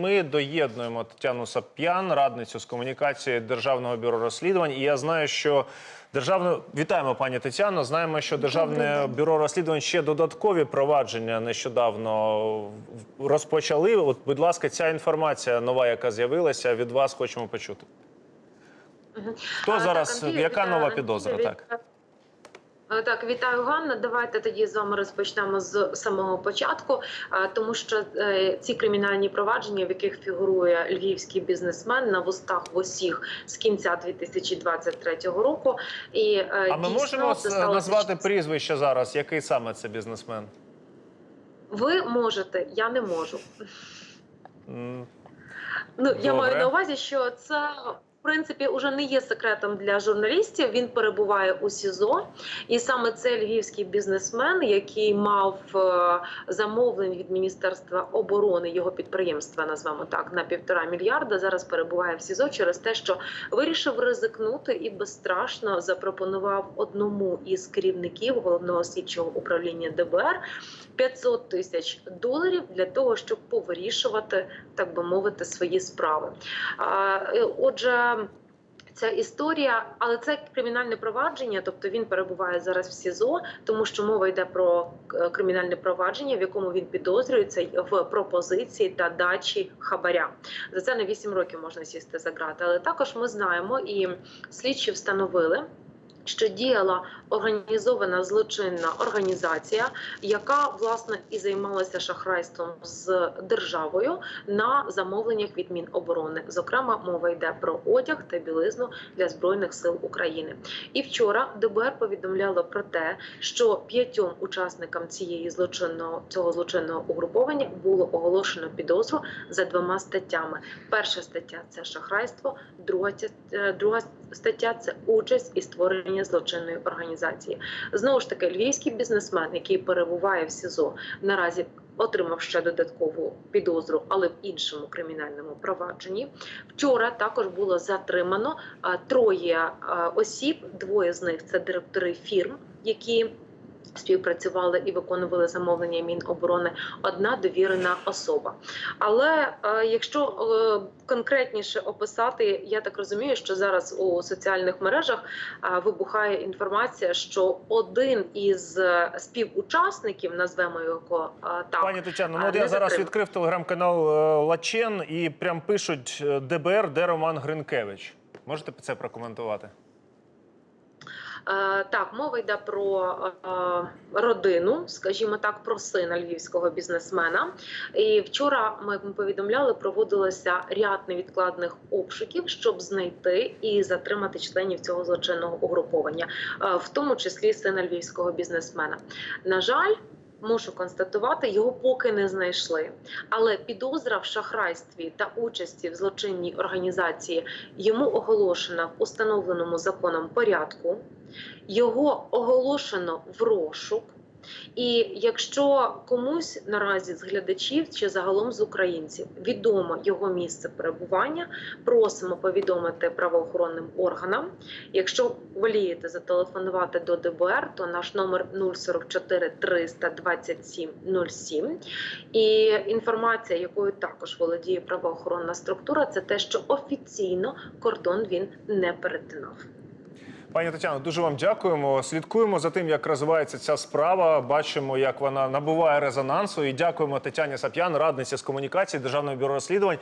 Ми доєднуємо Тетяну Сап'ян, радницю з комунікації Державного бюро розслідувань. І я знаю, що державне вітаємо пані Тетяно. Знаємо, що державне бюро розслідувань ще додаткові провадження нещодавно розпочали. От, будь ласка, ця інформація нова, яка з'явилася, від вас хочемо почути. Хто зараз? Яка нова підозра? Так. Е, Так, вітаю Ганна. Давайте тоді з вами розпочнемо з самого початку, е, тому що е, ці кримінальні провадження, в яких фігурує львівський бізнесмен на вустах в усіх з кінця 2023 року. І А ми дійсно, можемо це назвати прізвище зараз? Який саме це бізнесмен? Ви можете, я не можу. М, Ну я маю на увазі, що це. Принципі, уже не є секретом для журналістів. Він перебуває у СІЗО, і саме цей львівський бізнесмен, який мав е, замовлень від міністерства оборони його підприємства, назвемо так, на півтора мільярда. Зараз перебуває в СІЗО через те, що вирішив ризикнути і безстрашно запропонував одному із керівників головного слідчого управління ДБР 500 тисяч доларів для того, щоб повирішувати, так би мовити, свої справи. Е, Отже. Ця історія, але це кримінальне провадження, тобто він перебуває зараз в СІЗО, тому що мова йде про е, кримінальне провадження, в якому він підозрюється в пропозиції та дачі хабаря. За це на 8 років можна сісти за грати. Але також ми знаємо і слідчі встановили. Що діяла організована злочинна організація, яка власне і займалася шахрайством з державою на замовленнях від Міноборони. Зокрема, мова йде про одяг та білизну для збройних сил України. І вчора ДБР повідомляло про те, що п'ятьом учасникам цієї злочинного цього злочинного угруповання було оголошено підозру за двома статтями. Перша стаття це шахрайство, друга е, друга стаття це участь і створення злочинної організації. Знову ж таки, львівський бізнесмен, який перебуває в СІЗО, наразі отримав ще додаткову підозру, але в іншому кримінальному провадженні. Вчора також було затримано троє осіб. Двоє з них це директори фірм, які співпрацювали і виконували замовлення Міноборони. Одна довірена особа. Але е, якщо е, конкретніше описати, я так розумію, що зараз у соціальних мережах е, вибухає інформація, що один із співучасників, назвемо його так, Пані Тетяно, ну я зараз відкрив телеграм-канал Лачен і прям пишуть ДБР, де Роман Гринкевич. Можете це прокоментувати? Е, Так, мова йде про е, родину, скажімо так, про сина львівського бізнесмена. І вчора ми повідомляли, проводилося ряд невідкладних обшуків, щоб знайти і затримати членів цього злочинного угруповання, е, в тому числі сина львівського бізнесмена. На жаль. Мушу констатувати, його поки не знайшли. Але підозра в шахрайстві та участі в злочинній організації йому оголошена в установленому законом порядку. Його оголошено в розшук. І якщо комусь наразі з глядачів чи загалом з українців відомо його місце перебування, просимо повідомити правоохоронним органам. Якщо волієте зателефонувати до ДБР, то наш номер 044 327 07. І інформація, якою також володіє правоохоронна структура, це те, що офіційно кордон він не перетинав. Пані Тетяно, дуже вам дякуємо. Слідкуємо за тим, як розвивається ця справа. Бачимо, як вона набуває резонансу. І дякуємо Тетяні Сап'ян, радниці з комунікації Державного бюро розслідувань.